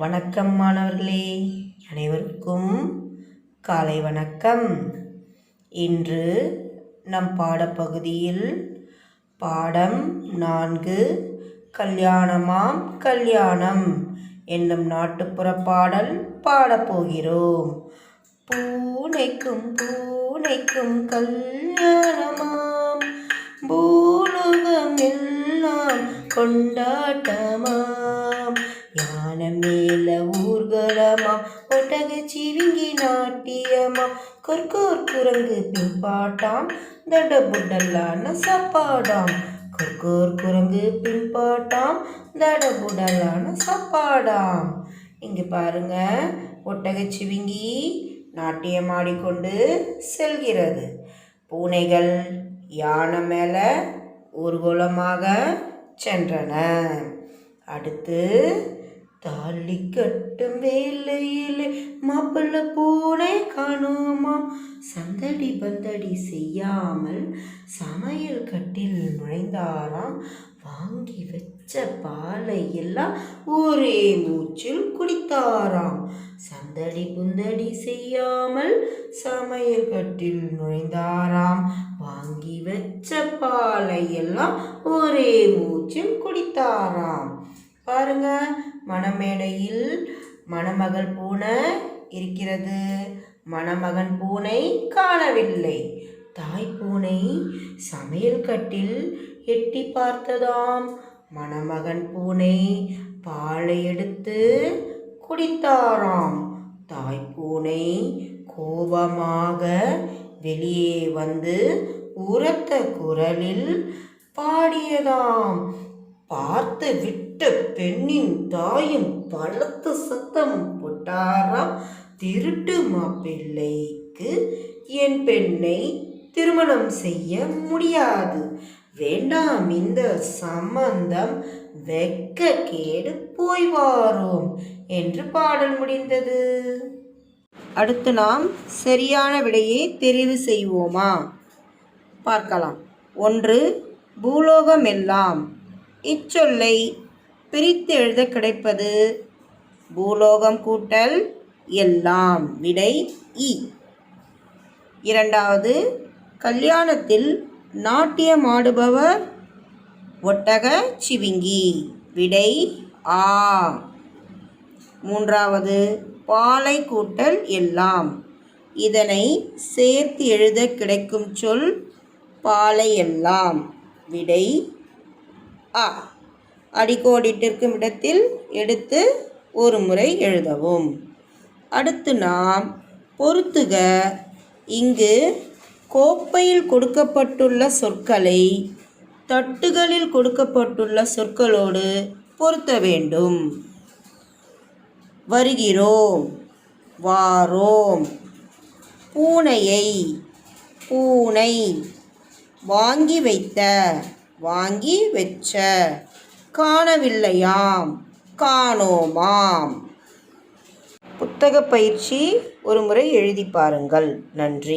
வணக்கம் மாணவர்களே அனைவருக்கும் காலை வணக்கம். இன்று நம் பாடப்பகுதியில் பாடம் நான்கு கல்யாணமாம் கல்யாணம் என்னும் நாட்டுப்புற பாடல் பாடப்போகிறோம் பூனைக்கும் பூனைக்கும் கல்யாணமாம் பூலோகம் எல்லாம் கொண்டாட்டமாம். யானை மேல ஊர்கலமாம் ஒட்டக சிவிங்கி நாட்டியமா? கொர்கோர் குரங்கு பின்பாட்டாம்? தட புடலான சாப்பாடாம். கொர்கோர் குரங்கு பின்பாட்டாம்? தட புடலான சாப்பாடாம். இங்க பாருங்க ஒட்டகச்சிவிங்கி நாட்டியம் நாட்டியமாடிக்கொண்டு செல்கிறது. பூனைகள் யானை மேலே ஊர்வலமாக சென்றன. அடுத்து தாலி கட்டும் வேலையில் மாப்பிள்ள பூனை காணோமாம் சந்தடி பந்தடி செய்யாமல் சமையல் கட்டில் நுழைந்தாராம். வாங்கி வச்ச பாலை எல்லாம் ஒரே மூச்சில் குடித்தாராம். சந்தடி புந்தடி செய்யாமல் சமையல் கட்டில் நுழைந்தாராம். வாங்கி வச்ச பாலை எல்லாம் ஒரே மூச்சில் குடித்தாராம். பாருங்க. மணமேடையில் மணமகள் பூனை இருக்கிறது. மணமகன் பூனை காணவில்லை. தாய் பூனை சமையல் கட்டில் எட்டி பார்த்ததாம். மணமகன் பூனை பாலை எடுத்து குடித்தாராம். தாய் பூனை கோபமாக வெளியே வந்து உரத்த குரலில் பாடியதாம். பார்த்து விட்டு பெண்ணின் தாயும் பலத்த சத்தம் போட்டாராம். திருட்டு மாப்பிள்ளைக்கு என் பெண்ணை திருமணம் செய்ய முடியாது. வேண்டாம் இந்த சம்பந்தம் வெக்க கேடு போய் வாரோம் என்று பாடல் முடிந்தது. அடுத்து நாம் சரியான விடையை தெரிவு செய்வோமா? பார்க்கலாம். ஒன்று பூலோகம் எல்லாம் இச்சொல்லை பிரித்து எழுத கிடைப்பது. பூலோகம் கூட்டல் எல்லாம் விடை இ. இரண்டாவது கல்யாணத்தில் நாட்டியம் ஆடுபவர் ஒட்டக சிவிங்கி. விடை ஆ. மூன்றாவது பாலை கூட்டல் எல்லாம். இதனை சேர்த்து எழுத கிடைக்கும் சொல் பாலை எல்லாம். விடை ஆ அடிக்கோடிட்டிருக்கும் இடத்தில் எடுத்து ஒரு முறை எழுதவும். அடுத்து நாம் பொறுத்துக இங்கு கோப்பையில் கொடுக்கப்பட்டுள்ள சொற்களை தட்டுகளில் கொடுக்கப்பட்டுள்ள சொற்களோடு பொருத்த வேண்டும். வருகிறோம் வாரோம். பூனையை பூனை வாங்கி வைத்த வாங்கி வெச்ச. காணவில்லையாம். காணோமாம். புத்தக பயிற்சி ஒரு முறை எழுதி பாருங்கள். நன்றி.